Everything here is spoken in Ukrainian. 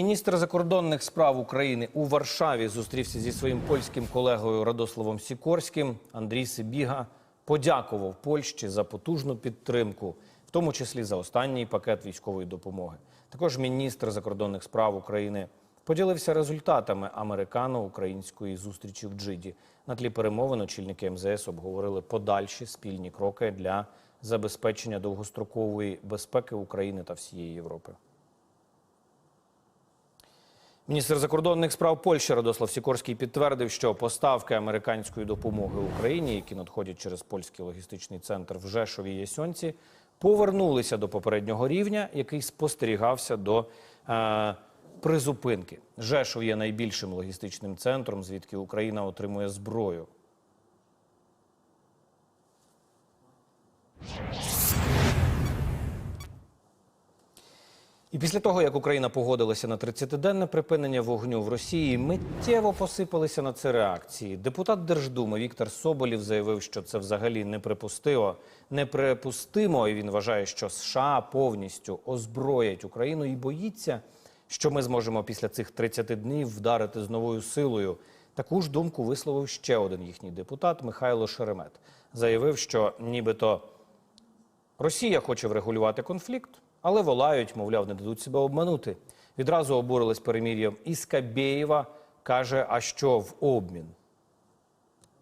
Міністр закордонних справ України у Варшаві зустрівся зі своїм польським колегою Радославом Сікорським. Андрій Сибіга подякував Польщі за потужну підтримку, в тому числі за останній пакет військової допомоги. Також міністр закордонних справ України поділився результатами американо-української зустрічі в Джиді. На тлі перемовин очільники МЗС обговорили подальші спільні кроки для забезпечення довгострокової безпеки України та всієї Європи. Міністр закордонних справ Польщі Радослав Сікорський підтвердив, що поставки американської допомоги Україні, які надходять через польський логістичний центр в Жешові Ясьонці, повернулися до попереднього рівня, який спостерігався до е, призупинки. Жешов є найбільшим логістичним центром, звідки Україна отримує зброю. І після того, як Україна погодилася на 30-денне припинення вогню в Росії, миттєво посипалися на це реакції. Депутат Держдуми Віктор Соболєв заявив, що це взагалі неприпустимо. Неприпустимо, і він вважає, що США повністю озброять Україну і боїться, що ми зможемо після цих 30 днів вдарити з новою силою. Таку ж думку висловив ще один їхній депутат Михайло Шеремет. Заявив, що нібито Росія хоче врегулювати конфлікт, але волають, мовляв, не дадуть себе обманути. Відразу обурились перемір'ям і Скабєєва каже, а що в обмін?